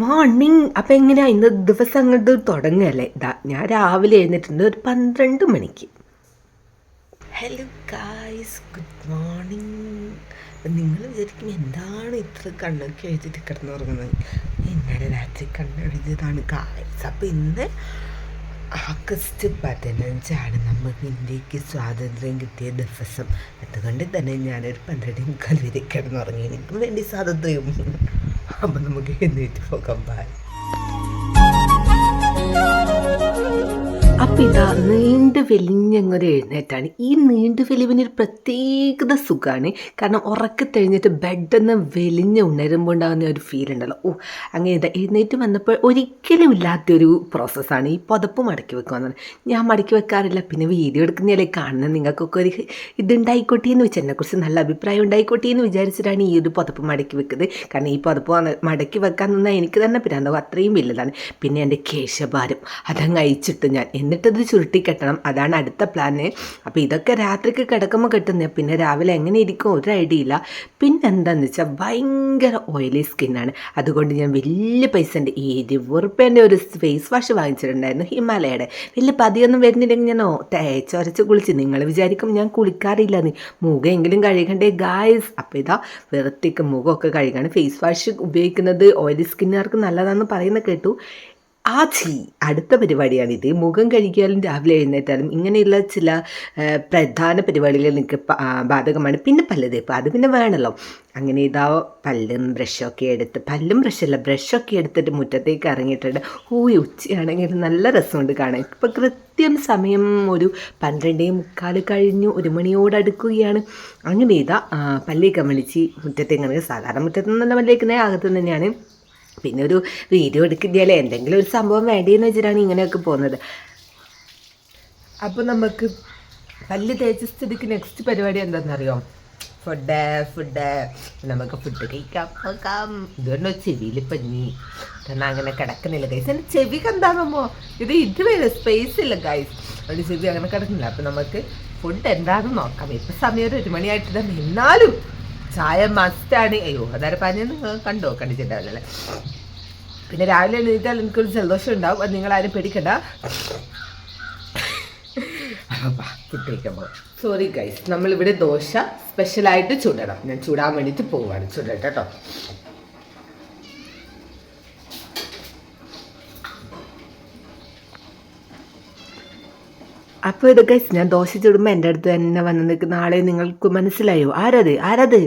Morning അപ്പം എങ്ങനെയാണ് ഇന്ന് ദിവസം അങ്ങോട്ട് തുടങ്ങുകയല്ലേ ഇതാ ഞാൻ രാവിലെ എഴുന്നിട്ടുണ്ട് ഒരു പന്ത്രണ്ട് മണിക്ക്. ഹലോ ഗായ്സ് ഗുഡ് മോർണിംഗ് നിങ്ങൾ വിചാരിക്കും എന്താണ് ഇത്ര കണ്ണൊക്കെ എഴുതിയിട്ട് കിടന്നുറങ്ങുന്നത്? ഇന്നലെ രാത്രി കണ്ണെഴുതിയതാണ് ഗായ്സ് അപ്പം ഇന്ന് ആഗസ്റ്റ് പതിനഞ്ചാണ് നമുക്ക് ഇന്ത്യയ്ക്ക് സ്വാതന്ത്ര്യം കിട്ടിയ ദിവസം. അതുകൊണ്ട് തന്നെ ഞാനൊരു പന്ത്രണ്ട് മുക്കാൽ വരെ കിടന്നുറങ്ങി. എനിക്ക് വേണ്ടി സ്വാതന്ത്ര്യം അപ്പം നമുക്ക് എഴുന്നേറ്റ് പോകാം ഇതാ നീണ്ട് വലിഞ്ഞങ്ങൊരു എഴുന്നേറ്റാണ്. ഈ നീണ്ടു വലിവിനൊരു പ്രത്യേകത സുഖമാണ് കാരണം ഉറക്കത്തെഴുന്നേറ്റ് ബെഡെന്ന് വലിഞ്ഞ് ഉണരുമ്പോൾ ഉണ്ടാകുന്ന ഒരു ഫീൽ ഉണ്ടല്ലോ. ഓ അങ്ങനെ ഇതാ എഴുന്നേറ്റ് വന്നപ്പോൾ ഒരിക്കലും ഇല്ലാത്തൊരു പ്രോസസ്സാണ് ഈ പുതപ്പ് മടക്കി വെക്കുക ഞാൻ മടക്കി വെക്കാറില്ല. പിന്നെ വീഡിയോ എടുക്കുന്നതിലേ കാണുന്ന. നിങ്ങൾക്കൊക്കെ ഒരു ഇതുണ്ടായിക്കോട്ടെ എന്ന് വെച്ചാൽ എന്നെക്കുറിച്ച് നല്ല അഭിപ്രായം ഉണ്ടായിക്കോട്ടെ എന്ന് വിചാരിച്ചിട്ടാണ് ഈ ഒരു പുതപ്പ് മടക്കി വെക്കുന്നത്. കാരണം ഈ പുതപ്പ് മടക്കി വെക്കാൻ നിന്നാൽ എനിക്ക് തന്നെ പിരാന്താവും അത്രയും വലുതാണ്. പിന്നെ എന്റെ കേശഭാരം. അതങ്ങ് അയച്ചിട്ട് ഞാൻ. എന്നിട്ടത് ചുരുട്ടി കെട്ടണം അതാണ് അടുത്ത പ്ലാന് അപ്പോൾ ഇതൊക്കെ രാത്രിക്ക് കിടക്കുമ്പോൾ കിട്ടുന്നത് പിന്നെ രാവിലെ എങ്ങനെ ഇരിക്കും ഒരു ഐഡിയ ഇല്ല. പിന്നെ എന്താണെന്ന് വെച്ചാൽ ഭയങ്കര ഓയിലി സ്കിന്നാണ് അതുകൊണ്ട് ഞാൻ വലിയ പൈസ ഉണ്ട്. ഇരുപത് റുപ്യേന്റെ ഒരു ഫേസ് വാഷ് വാങ്ങിച്ചിട്ടുണ്ടായിരുന്നു ഹിമാലയയുടെ. വലിയ പതിയൊന്നും വരുന്നില്ലെങ്കിൽ ഞാൻ തേച്ചൊരച്ച് കുളിച്ച്. നിങ്ങൾ വിചാരിക്കും ഞാൻ കുളിക്കാറില്ല നീ മുഖമെങ്കിലും കഴുകണ്ടേ ഗായ്സ് അപ്പോൾ ഇതാ വെറുത്തേക്ക് മുഖമൊക്കെ കഴുകാണ്. ഫേസ് വാഷ് ഉപയോഗിക്കുന്നത് ഓയിലി സ്കിന്നുകാർക്ക് നല്ലതാണെന്ന് പറയുന്നത് കേട്ടു. ആ അടുത്ത പരിപാടിയാണിത് മുഖം കഴിക്കാലും രാവിലെ എഴുന്നേറ്റാലും ഇങ്ങനെയുള്ള ചില പ്രധാന പരിപാടികൾ നിങ്ങൾക്ക് ബാധകമാണ്. പിന്നെ പല്ല് തേപ്പ് അത് പിന്നെ വേണമല്ലോ അങ്ങനെ ഇതാ പല്ലും ബ്രഷൊക്കെ എടുത്ത് പല്ലും ബ്രഷല്ല ബ്രഷൊക്കെ എടുത്തിട്ട് മുറ്റത്തേക്ക് ഇറങ്ങിയിട്ടുണ്ട്. ഓ ഉച്ചയാണെങ്കിൽ നല്ല രസമുണ്ട് കാണാൻ. ഇപ്പം കൃത്യം സമയം ഒരു പന്ത്രണ്ടേ മുക്കാൽ കഴിഞ്ഞു ഒരു മണിയോടടുക്കുകയാണ് അങ്ങനെ ഇതാ പല്ലേക്ക് വിളിച്ച് മുറ്റത്തേക്ക് സാധാരണ മുറ്റത്ത് നിന്നല്ല പല്ലേക്കുന്നത് അകത്ത് തന്നെയാണ്. പിന്നെ ഒരു വീഡിയോ എടുക്കില്ലേ എന്തെങ്കിലും ഒരു സംഭവം വേണ്ടിയെന്ന് വെച്ചിട്ടാണ് ഇങ്ങനെയൊക്കെ പോകുന്നത്. അപ്പോൾ നമുക്ക് പല്ല് തേച്ച സ്ഥിതിക്ക് നെക്സ്റ്റ് പരിപാടി എന്താണെന്നറിയോ ഫുഡ് ഫുഡ് നമുക്ക് ഫുഡ് കഴിക്കാം നോക്കാം ഇതുകൊണ്ടോ ചെവിയിൽ പഞ്ഞി കാരണം അങ്ങനെ കിടക്കുന്നില്ല. ഗൈസ് എന്റെ ചെവിക്ക് എന്താണെന്നോ ഇത് ഇതുവരെ സ്പേസ് ഇല്ല ഗൈസ് അതുകൊണ്ട് ചെവി അങ്ങനെ കിടക്കുന്നില്ല. അപ്പം നമുക്ക് ഫുഡ് എന്താണെന്ന് നോക്കാം. ഇപ്പം സമയം ഒരു ഒരു മണിയായിട്ട് തന്നെ. എന്നാലും ചായ മസ്റ്റാണ് അയ്യോ അതാരെ പനി നിങ്ങൾ കണ്ടോ? കണ്ടിട്ടുണ്ടാവില്ല പിന്നെ രാവിലെ എണീറ്റാൽ എനിക്കൊരു ജലദോഷം ഉണ്ടാവും. അത് നിങ്ങളാരും പേടിക്കണ്ട. സോറി ഗൈസ് നമ്മളിവിടെ ദോശ സ്പെഷ്യലായിട്ട് ചുടണം. ഞാൻ ചൂടാൻ വേണ്ടിയിട്ട് പോവാണ്. ചുടട്ടെ കേട്ടോ അപ്പോൾ ഇത് ഗൈസ് ഞാൻ ദോശ ചുടുമ്പോൾ എന്റെ അടുത്ത് തന്നെ വന്ന് നിൽക്കുന്ന ആളെ നിങ്ങൾക്ക് മനസ്സിലായോ? ആരത്? ആരത്?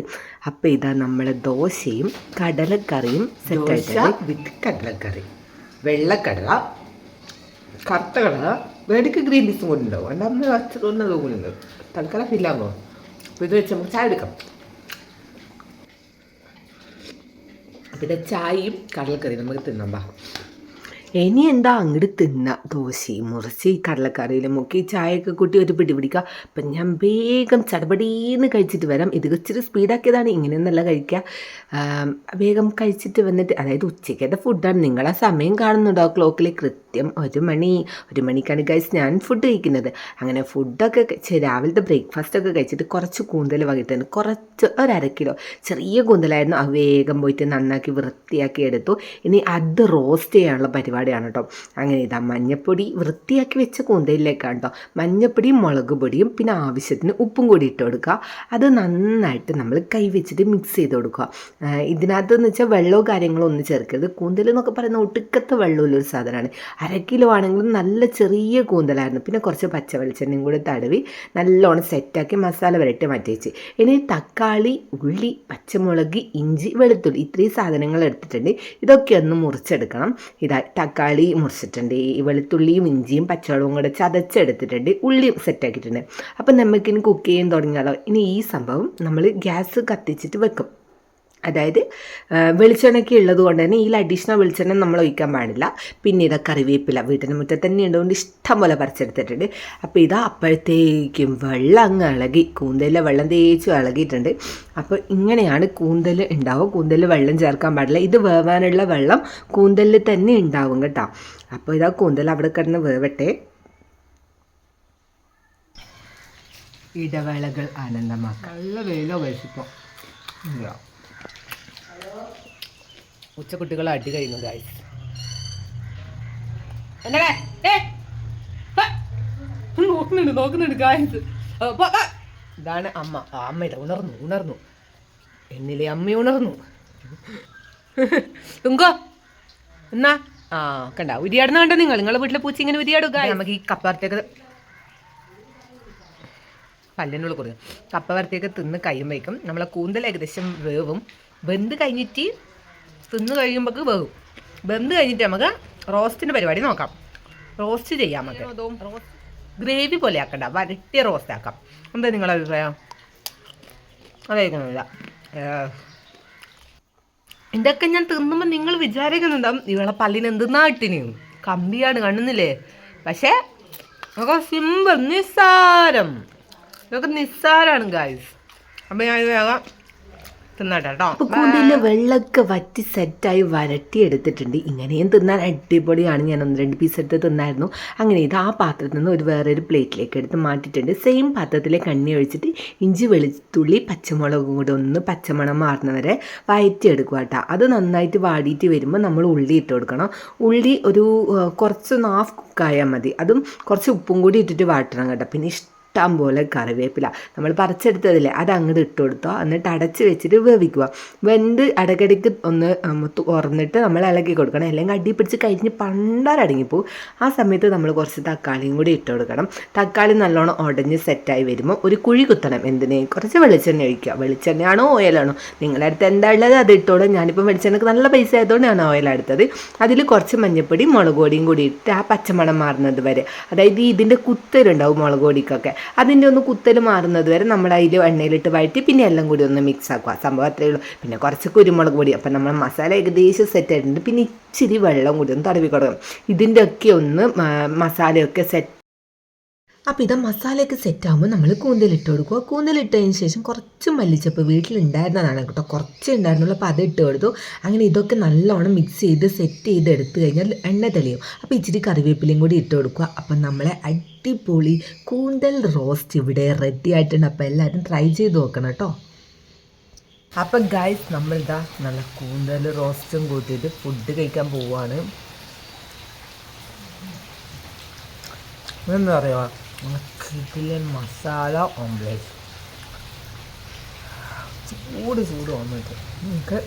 അപ്പോൾ ഇതാ നമ്മൾ ദോശയും കടലക്കറിയും സെറ്റായിട്ട് വിത്ത് കടലക്കറി വെള്ളക്കടല കറുത്ത കടല വേടിക്ക് ഗ്രീൻ പീസും കൊണ്ടുണ്ടാവും അല്ല നമ്മൾ അച്ഛനൊന്നും തോന്നുന്നുണ്ട് തൽക്കാലം ഫില്ലാകുമോ അപ്പോൾ ഇത് വെച്ച് നമുക്ക് ചായ എടുക്കാം. പിന്നെ ചായയും കടലക്കറിയും നമുക്ക് തിന്നാം ഇനി എന്താ അങ്ങോട്ട് തിന്ന? ദോശയും മുറിച്ച് ഈ കടലക്കറിയിൽ മുക്കി ചായയൊക്കെ കൂട്ടി ഒരു പിടി പിടിക്കുക അപ്പം ഞാൻ വേഗം ചടപടീന്ന് കഴിച്ചിട്ട് വരാം. ഇത് ഇച്ചിരി സ്പീഡാക്കിയതാണ്. ഇങ്ങനെയൊന്നല്ല കഴിക്കുക വേഗം കഴിച്ചിട്ട് വന്നിട്ട് അതായത് ഉച്ചയ്ക്കത്തെ ഫുഡാണ്. നിങ്ങളെ സമയം കാണുന്നുണ്ടോ? ക്ലോക്കിൽ കൃത്യം ഒരു മണി ഒരു മണിക്കാണ് കഴിച്ച് ഞാൻ ഫുഡ് കഴിക്കുന്നത്. അങ്ങനെ ഫുഡൊക്കെ രാവിലത്തെ ബ്രേക്ക്ഫാസ്റ്റ് ഒക്കെ കഴിച്ചിട്ട് കുറച്ച് കൂന്തൽ വകിട്ടാണ് കുറച്ച് ഒരു അര കിലോ ചെറിയ കൂന്തലായിരുന്നു. അത് വേഗം പോയിട്ട് നന്നാക്കി വൃത്തിയാക്കി എടുത്തു. ഇനി അത് റോസ്റ്റ് ചെയ്യാനുള്ള പരിപാടിയാണ് കേട്ടോ അങ്ങനെ ഇതാ മഞ്ഞപ്പൊടി വൃത്തിയാക്കി വെച്ച കൂന്തലിലേക്കാണ് കേട്ടോ മഞ്ഞപ്പൊടിയും മുളക് പൊടിയും പിന്നെ ആവശ്യത്തിന് ഉപ്പും കൂടി ഇട്ട് കൊടുക്കുക. അത് നന്നായിട്ട് നമ്മൾ കൈ വെച്ചിട്ട് മിക്സ് ചെയ്ത് കൊടുക്കുക. ഇതിനകത്തെന്ന് വെച്ചാൽ വെള്ളമോ കാര്യങ്ങളോ ഒന്നും ചേർക്കരുത്. കൂന്തൽ എന്നൊക്കെ പറയുന്ന ഒട്ടുക്കത്തെ വെള്ളമുള്ളൊരു സാധനമാണ്. അര കിലോ ആണെങ്കിലും നല്ല ചെറിയ കൂന്തലായിരുന്നു. പിന്നെ കുറച്ച് പച്ച വെളിച്ചെണ്ണയും കൂടി തടവി നല്ലോണം സെറ്റാക്കി മസാല വരട്ടി മാറ്റി വെച്ച്. ഇനി തക്കാളി ഉള്ളി പച്ചമുളക് ഇഞ്ചി വെളുത്തുള്ളി ഇത്രയും സാധനങ്ങൾ എടുത്തിട്ടുണ്ട്. ഇതൊക്കെ ഒന്ന് മുറിച്ചെടുക്കണം. ഇതാ തക്കാളി മുറിച്ചിട്ടുണ്ട്. ഈ വെളുത്തുള്ളിയും ഇഞ്ചിയും പച്ചവളവും കൂടെ ചതച്ചെടുത്തിട്ടുണ്ട്. ഉള്ളിയും സെറ്റാക്കിയിട്ടുണ്ട്. അപ്പം നമുക്കിനി കുക്ക് ചെയ്യാൻ തുടങ്ങിയാലോ? ഇനി ഈ സംഭവം നമ്മൾ ഗ്യാസ് കത്തിച്ചിട്ട് വെക്കും. അതായത് വെളിച്ചെണ്ണയ്ക്ക് ഉള്ളത് കൊണ്ട് തന്നെ ഈ അഡീഷണൽ വെളിച്ചെണ്ണ നമ്മൾ ഒഴിക്കാൻ പാടില്ല. പിന്നെ ഇതാ കറിവേപ്പില വീട്ടിന്റെ മുറ്റത്ത് തന്നെ ഉണ്ടോണ്ട് ഇഷ്ടം പോലെ പറിച്ചെടുത്തിട്ടുണ്ട്. അപ്പോൾ ഇതാ അപ്പോഴത്തേക്കും വെള്ളം അങ്ങ് ഇളകി കൂന്തലിലെ വെള്ളം തേച്ച് ഇളകിയിട്ടുണ്ട്. അപ്പോൾ ഇങ്ങനെയാണ് കൂന്തൽ ഉണ്ടാവുക. കൂന്തലിൽ വെള്ളം ചേർക്കാൻ പാടില്ല. ഇത് വേവാനുള്ള വെള്ളം കൂന്തലിൽ തന്നെ ഉണ്ടാവും കേട്ടോ. അപ്പോൾ ഇതാ കൂന്തൽ അവിടെ കിടന്ന് വേവട്ടെ. ഇടവേളകൾ ആനന്ദമാക്കാം. നല്ല വെയിലോ കഴിച്ചിപ്പോൾ. ഉച്ചക്കുട്ടികൾ അടി കഴിയുന്നു ഗായ്സ്! നോക്കുന്നുണ്ട് നോക്കുന്നുണ്ട് ഗായ്സ് ഇതാണ് അമ്മ. അമ്മ അമ്മയില്ല ഉണർന്നു ഉണർന്നു. എന്നിലെ അമ്മ ഉണർന്നു. തുങ്കോ എന്നാ? ആ കണ്ട ഉരിയാടുന്ന കണ്ടോ നിങ്ങൾ? നിങ്ങളെ വീട്ടിലെ പൂച്ച ഇങ്ങനെ ഉരിയാടുക നമുക്ക് ഈ കപ്പ വരത്തേക്ക് പല്ലിനുള്ള കൊടുക്കും. കപ്പ വരത്തേക്ക് തിന്ന് കഴിയുമ്പോഴേക്കും നമ്മളെ കൂന്തൽ ഏകദേശം വേവും. വെന്ത് കഴിഞ്ഞിട്ട് തിന്ന് കഴിയുമ്പോൾ വേകും വെന്ത് കഴിഞ്ഞിട്ട് നമുക്ക് റോസ്റ്റിന്റെ പരിപാടി നോക്കാം. റോസ്റ്റ് ചെയ്യാം നമുക്ക്. ഗ്രേവി പോലെ ആക്കണ്ട. വരട്ടിയ റോസ്റ്റ് ആക്കാം. എന്താ നിങ്ങളുടെ അഭിപ്രായം? അതായിരിക്കുന്നില്ല ഇതൊക്കെ ഞാൻ തിന്നുമ്പോൾ നിങ്ങൾ വിചാരിക്കുന്നുണ്ടാവും ഇവളെ പല്ലിന് എന്തെന്നാ ഇട്ടിന് കമ്പിയാണ് കാണുന്നില്ലേ പക്ഷേ ഒക്കെ സിമ്പിൾ നിസ്സാരം. ഇതൊക്കെ നിസ്സാരാണ് ഗായ്സ് അപ്പം ഞാൻ ഇത് വേഗം തിന്നട്ടെ കേട്ടോ വെള്ളമൊക്കെ വറ്റി സെറ്റായി വരട്ടി എടുത്തിട്ടുണ്ട് ഇങ്ങനെയും തിന്നാൻ അടിപൊളിയാണ്. ഞാൻ ഒന്ന് രണ്ട് പീസ് എടുത്ത് തിന്നായിരുന്നു. അങ്ങനെ ഇത് ആ പാത്രത്തിൽ നിന്ന് ഒരു വേറൊരു പ്ലേറ്റിലേക്ക് എടുത്ത് മാറ്റിയിട്ടുണ്ട്. സെയിം പാത്രത്തിലെ കണ്ണി ഒഴിച്ചിട്ട് ഇഞ്ചി വെളുത്തുള്ളി പച്ചമുളകും കൂടെ ഒന്ന് പച്ചമണം മാറുന്നവരെ വയറ്റിയെടുക്കുക കേട്ടോ അത് നന്നായിട്ട് വാടിയിട്ട് വരുമ്പോൾ നമ്മൾ ഉള്ളി ഇട്ട് കൊടുക്കണം. ഉള്ളി ഒരു കുറച്ച് ഹാഫ് കുക്കായാൽ മതി. അതും കുറച്ച് ഉപ്പും കൂടി ഇട്ടിട്ട് വാട്ടണം കേട്ടോ. പിന്നെ ഇഷ്ടം പോലെ കറിവേപ്പില. നമ്മൾ പറിച്ചെടുത്തതില്ലേ അത് അങ്ങോട്ട് ഇട്ട് കൊടുത്തോ എന്നിട്ട് അടച്ച് വെച്ചിട്ട് വേവിക്കുക. വെന്ത് ഇടയ്ക്കിടയ്ക്ക് ഒന്ന് തുറന്നിട്ട് നമ്മൾ ഇളക്കി കൊടുക്കണം. അല്ലെങ്കിൽ അടി പിടിച്ച് കഴിഞ്ഞ് പണ്ടാരടങ്ങിപ്പോവും ആ സമയത്ത് നമ്മൾ കുറച്ച് തക്കാളിയും കൂടി ഇട്ട് കൊടുക്കണം. തക്കാളി നല്ലോണം ഉടഞ്ഞ് സെറ്റായി വരുമ്പോൾ ഒരു കുഴി കുത്തണം. എന്തിന്? കുറച്ച് വെളിച്ചെണ്ണ ഒഴിക്കുക. വെളിച്ചെണ്ണയാണോ ഓയിലാണോ? നിങ്ങളുടെ അടുത്ത് എന്താ ഉള്ളത്? അത് ഇട്ടോളൂ ഞാനിപ്പോൾ വെളിച്ചെണ്ണക്ക് നല്ല പൈസ ആയതുകൊണ്ടാണ് ഓയിൽ എടുത്തത്. അതിൽ കുറച്ച് മഞ്ഞപ്പൊടി മുളക് പൊടിയും കൂടി ഇട്ട് ആ പച്ചമണം മാറുന്നത് വരെ. അതായത് ഇതിന്റെ കുത്തലുണ്ടാവും മുളക് പൊടിക്കൊക്കെ. അതിന്റെ ഒന്ന് കുത്തൽ മാറുന്നത് വരെ നമ്മൾ അതിൽ എണ്ണയിലിട്ട് വഴറ്റി പിന്നെ എല്ലാം കൂടി ഒന്ന് മിക്സ് ആക്കുക. സംഭവം അത്രയേ ഉള്ളൂ. പിന്നെ കുറച്ച് കുരുമുളക് പൊടി. അപ്പം നമ്മൾ മസാല ഏകദേശം സെറ്റ് ആയിട്ടുണ്ട്. പിന്നെ ഇച്ചിരി വെള്ളം കൂടി ഒന്ന് തടവി കൊടുക്കണം. ഇതിന്റെയൊക്കെ ഒന്ന് മസാലയൊക്കെ സെറ്റ് അപ്പോൾ ഇത് മസാലയൊക്കെ സെറ്റാകുമ്പോൾ നമ്മൾ കൂന്തലിട്ട് കൊടുക്കുക കൂന്തലിട്ടതിന് ശേഷം കുറച്ച് മല്ലിച്ചപ്പ് വീട്ടിലുണ്ടായിരുന്നതാണ് കേട്ടോ. കുറച്ച് ഉണ്ടായിരുന്നുള്ളൂ. അപ്പോൾ അത് ഇട്ട് കൊടുത്തു. അങ്ങനെ ഇതൊക്കെ നല്ലോണം മിക്സ് ചെയ്ത് സെറ്റ് ചെയ്ത് എടുത്തു കഴിഞ്ഞാൽ എണ്ണ തെളിയും. അപ്പോൾ ഇച്ചിരി കറിവേപ്പിലയും കൂടി ഇട്ട് കൊടുക്കുക. അപ്പം നമ്മളെ അടിപൊളി കൂന്തൽ റോസ്റ്റ് ഇവിടെ റെഡി ആയിട്ടുണ്ട്. അപ്പോൾ എല്ലാവരും ട്രൈ ചെയ്ത് നോക്കണം കേട്ടോ. അപ്പം ഗായ്സ് നമ്മളിതാ നല്ല കൂന്തൽ റോസ്റ്റും കൂട്ടിയിട്ട് ഫുഡ് കഴിക്കാൻ പോവുകയാണ് എന്താ പറയുക കിടിലൻ മസാല ഓംലേറ്റ് ചൂട് ചൂട് വന്നിട്ട് നമുക്ക്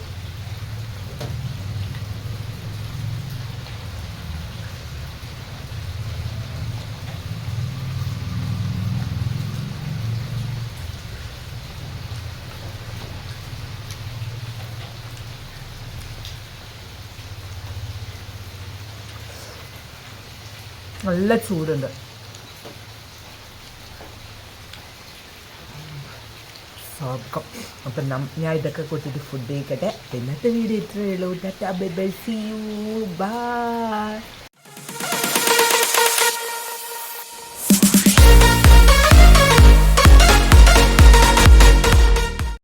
നല്ല ചൂടുണ്ട്. സ്വർഗം അപ്പം ഞാൻ ഇതൊക്കെ കൂട്ടിയിട്ട് ഫുഡ് കഴിക്കട്ടെ. ഇന്നത്തെ വീഡിയോ ഇത്രയേ ഉള്ളൂ. Tata bye bye see you bye